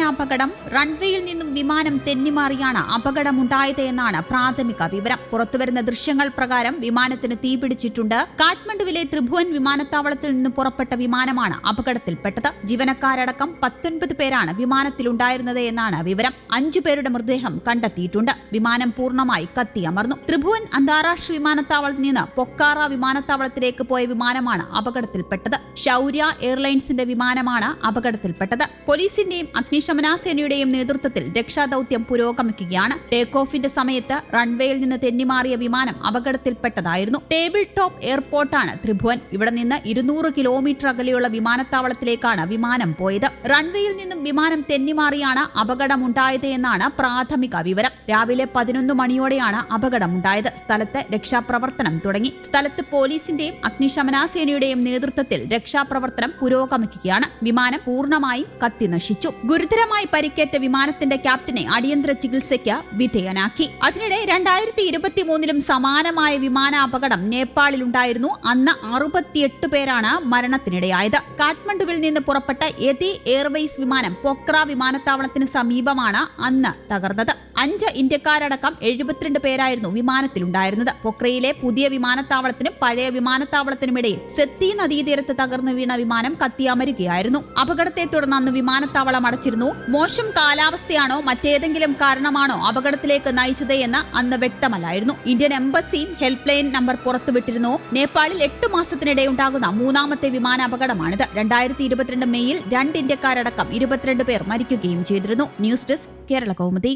അപകടം റൺവേയിൽ നിന്നും വിമാനം തെന്നിമാറിയാണ് അപകടമുണ്ടായത് എന്നാണ് പ്രാഥമിക വിവരം. പുറത്തുവരുന്ന ദൃശ്യങ്ങൾ പ്രകാരം വിമാനത്തിന് തീപിടിച്ചിട്ടുണ്ട് കാഠ്മണ്ഡുവിലെ ത്രിഭുവൻ വിമാനത്താവളത്തിൽ നിന്ന് പുറപ്പെട്ട വിമാനമാണ് അപകടത്തിൽപ്പെട്ടത്. ജീവനക്കാരടക്കം പത്തൊൻപത് പേരാണ് വിമാനത്തിലുണ്ടായിരുന്നത് എന്നാണ് വിവരം. അഞ്ചു പേരുടെ മൃതദേഹം കണ്ടെത്തിയിട്ടുണ്ട്. വിമാനം പൂർണമായി കത്തിയമർന്നു ത്രിഭുവൻ അന്താരാഷ്ട്ര വിമാനത്താവളത്തിൽ നിന്ന് പൊക്കാറ വിമാനത്താവളത്തിലേക്ക് പോയ വിമാനമാണ് അപകടത്തിൽപ്പെട്ടത്. ശൗര്യ എയർലൈൻസിന്റെ വിമാനമാണ് അപകടത്തിൽപ്പെട്ടത്. പോലീസിന്റെയും അഗ്നിശമന സേനയുടെയും നേതൃത്വത്തിൽ രക്ഷാദൌത്യം പുരോഗമിക്കുകയാണ്. ടേക്ക് ഓഫിന്റെ സമയത്ത് റൺവേയിൽ നിന്ന് തെന്നിമാറിയ വിമാനം അപകടത്തിൽപ്പെട്ടതായിരുന്നു. ടേബിൾ ടോപ്പ് എയർപോർട്ടാണ് ത്രിഭുവൻ. ഇവിടെ നിന്ന് ഇരുന്നൂറ് കിലോമീറ്റർ അകലെയുള്ള വിമാനത്താവളത്തിലേക്കാണ് വിമാനം പോയത്. റൺവേയിൽ നിന്നും വിമാനം തെന്നിമാറിയാണ് അപകടമുണ്ടായത് എന്നാണ് പ്രാഥമിക വിവരം. രാവിലെ പതിനൊന്ന് മണിയോടെയാണ് അപകടമുണ്ടായത്. സ്ഥലത്ത് രക്ഷാപ്രവർത്തനം തുടങ്ങി. സ്ഥലത്ത് പോലീസിന്റെയും അഗ്നിശമന സേനയുടെയും നേതൃത്വത്തിൽ രക്ഷാപ്രവർത്തനം പുരോഗമിക്കുകയാണ്. വിമാനം പൂർണമായും കത്തിനശിച്ചു ഗുരുതരമായി പരിക്കേറ്റ വിമാനത്തിന്റെ ക്യാപ്റ്റനെ അടിയന്തര ചികിത്സയ്ക്ക് വിധേയനാക്കി. അതിനിടെ രണ്ടായിരത്തി ഇരുപത്തിമൂന്നിലും സമാനമായ വിമാന വിമാനാപകടം നേപ്പാളിലുണ്ടായിരുന്നു. അന്ന് അറുപത്തിയെട്ട് പേരാണ് മരണത്തിനിടയായത്. കാഠ്മണ്ഡുവിൽ നിന്ന് പുറപ്പെട്ട എതി എയർവേസ് വിമാനം പൊക്ര വിമാനത്താവളത്തിന് സമീപമാണ് അന്ന് തകർന്നത്. അഞ്ച് ഇന്ത്യക്കാരടക്കം എഴുപത്തിരണ്ട് പേരായിരുന്നു വിമാനത്തിലുണ്ടായിരുന്നത്. പൊക്രയിലെ പുതിയ വിമാനത്താവളത്തിനും പഴയ വിമാനത്താവളത്തിനുമിടയിൽ സെത്തി നദീതീരത്ത് തകർന്നു വീണ വിമാനം കത്തിയമരുകയായിരുന്നു. അപകടത്തെ തുടർന്ന് അന്ന് വിമാനത്താവളം അടച്ചിരുന്നു. മോശം കാലാവസ്ഥയാണോ മറ്റേതെങ്കിലും കാരണമാണോ അപകടത്തിലേക്ക് നയിച്ചത് എന്ന് അന്ന് വ്യക്തമല്ലായിരുന്നു. ഇന്ത്യൻ എംബസിയും ഹെൽപ്പ് ലൈൻ നമ്പർ പുറത്തുവിട്ടിരുന്നു. നേപ്പാളിൽ എട്ട് മാസത്തിനിടെ ഉണ്ടാകുന്ന മൂന്നാമത്തെ വിമാന അപകടമാണിത്. രണ്ടായിരത്തി ഇരുപത്തിരണ്ട് മെയ്യിൽ രണ്ട് ഇന്ത്യക്കാരടക്കം ഇരുപത്തിരണ്ട് പേർ മരിക്കുകയും ചെയ്തിരുന്നു. News desk Kerala Kaumudi.